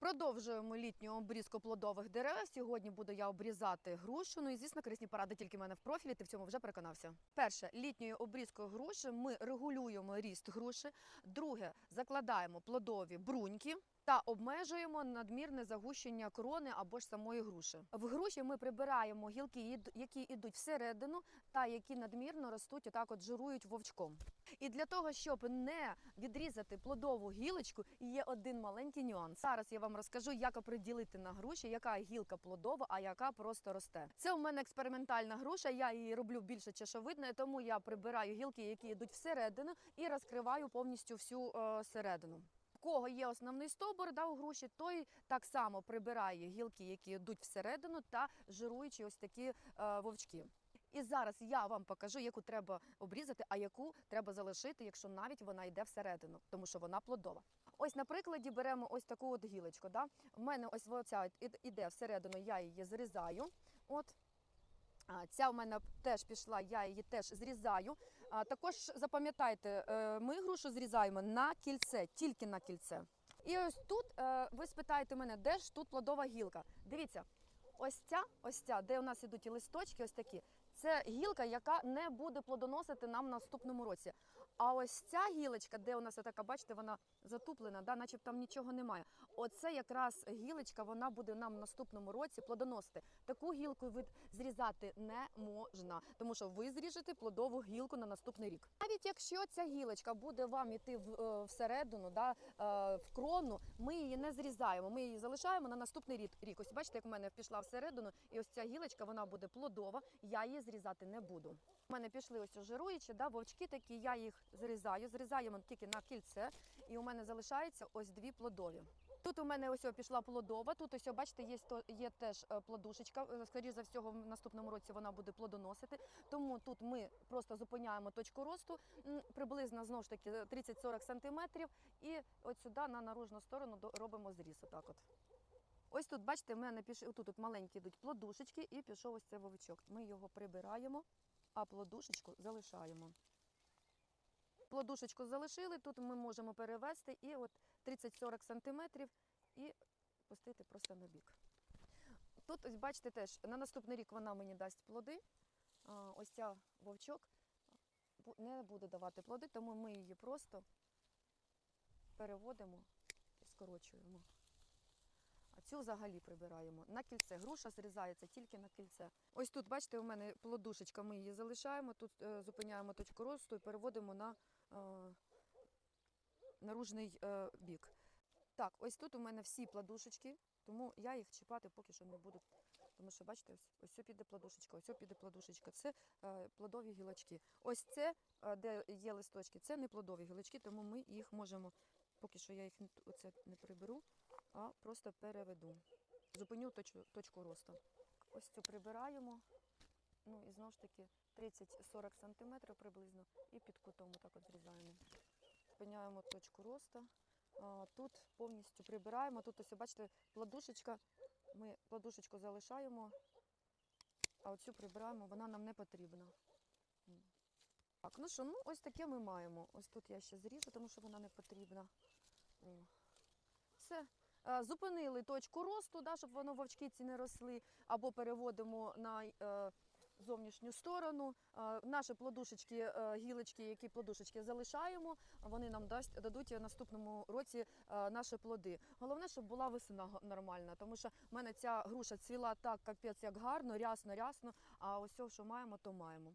Продовжуємо літню обрізку плодових дерев. Сьогодні буду я обрізати грушу. Ну і звісно, корисні поради тільки в мене в профілі. Ти в цьому вже переконався. Перше, літньою обрізкою груші ми регулюємо ріст груші. Друге, закладаємо плодові бруньки. Та обмежуємо надмірне загущення крони або ж самої груші. В груші ми прибираємо гілки, які йдуть всередину, та які надмірно ростуть, отак от жирують вовчком. І для того, щоб не відрізати плодову гілочку, є один маленький нюанс. Зараз я вам розкажу, як оприділити на груші, яка гілка плодова, а яка просто росте. Це у мене експериментальна груша. Я її роблю більше чашовидною, тому я прибираю гілки, які йдуть всередину, і розкриваю повністю всю е, середину. Кого є основний стовбур да, у груші, той так само прибирає гілки, які йдуть всередину, та жируючі ось такі е, вовчки. І зараз я вам покажу, яку треба обрізати, а яку треба залишити, якщо навіть вона йде всередину, тому що вона плодова. Ось на прикладі беремо ось таку от гілочку. Да? У мене ось оця іде всередину, я її зрізаю. От. Ця в мене теж пішла, я її теж зрізаю. Також запам'ятайте, е, ми грушу зрізаємо на кільце, тільки на кільце. І ось тут е, ви спитаєте мене, де ж тут плодова гілка? Дивіться, ось ця, ось ця, де у нас ідуть і листочки, ось такі. Це гілка, яка не буде плодоносити нам в наступному році. А ось ця гілочка, де у нас така, бачите, вона затуплена, да, начебто там нічого немає. Оце якраз гілочка, вона буде нам в наступному році плодоносити. Таку гілку ви зрізати не можна, тому що ви зріжете плодову гілку на наступний рік. Навіть якщо ця гілочка буде вам іти в, е, всередину, да, е, в крону, ми її не зрізаємо, ми її залишаємо на наступний рік. рік. Ось бачите, як у мене пішла всередину, і ось ця гілочка вона буде плодова, я її зрізати не буду. У мене пішли ось жируючі, да, вовчки такі, я їх зрізаю, зрізаємо тільки на кільце, і у мене залишається ось дві плодові. Тут у мене ось пішла плодова. Тут ось, бачите, є, є теж е, плодушечка. Е, Скоріше за всього, в наступному році вона буде плодоносити. Тому тут ми просто зупиняємо точку росту приблизно знову ж таки 30-40 сантиметрів. І от сюди на наружну сторону робимо зріз. Отак от. Ось тут, бачите, в мене піш... тут, тут маленькі йдуть плодушечки, і пішов ось цей вовичок. Ми його прибираємо, а плодушечку залишаємо. Плодушечку залишили, тут ми можемо перевести і от 30-40 сантиметрів і пустити просто на бік. Тут, ось бачите, теж на наступний рік вона мені дасть плоди. Ось ця вовчок не буде давати плоди, тому ми її просто переводимо і скорочуємо. А цю взагалі прибираємо на кільце. Груша зрізається тільки на кільце. Ось тут, бачите, у мене плодушечка, ми її залишаємо, тут е, зупиняємо точку росту і переводимо на наружний е, бік. Так, ось тут у мене всі плодушечки, тому я їх чіпати поки що не буду. Тому що, бачите, ось, ось піде плодушечка, ось піде плодушечка. Це е, плодові гілочки. Ось це, е, де є листочки, це не плодові гілочки, тому ми їх можемо, поки що я їх не, оце не приберу, а просто переведу. Зупиню точку, точку росту. Ось цю прибираємо. Ну і знову ж таки 30-40 см приблизно і під кутом так от зрізаємо. Зупиняємо точку росту. Тут повністю прибираємо. Тут ось, бачите, плодушечка. Ми плодушечку залишаємо, а оцю прибираємо, вона нам не потрібна. Так, ну що, ну ось таке ми маємо. Ось тут я ще зріжу, тому що вона не потрібна. Все. Е, Зупинили точку росту, да, щоб воно вовчки ці не росли, або переводимо на е, зовнішню сторону. Наші плодушечки, е, гілочки, які плодушечки залишаємо, вони нам дасть, дадуть наступному році е, наші плоди. Головне, щоб була весна г- нормальна, тому що в мене ця груша цвіла так, капець, як гарно, рясно, рясно, а ось що маємо, то маємо.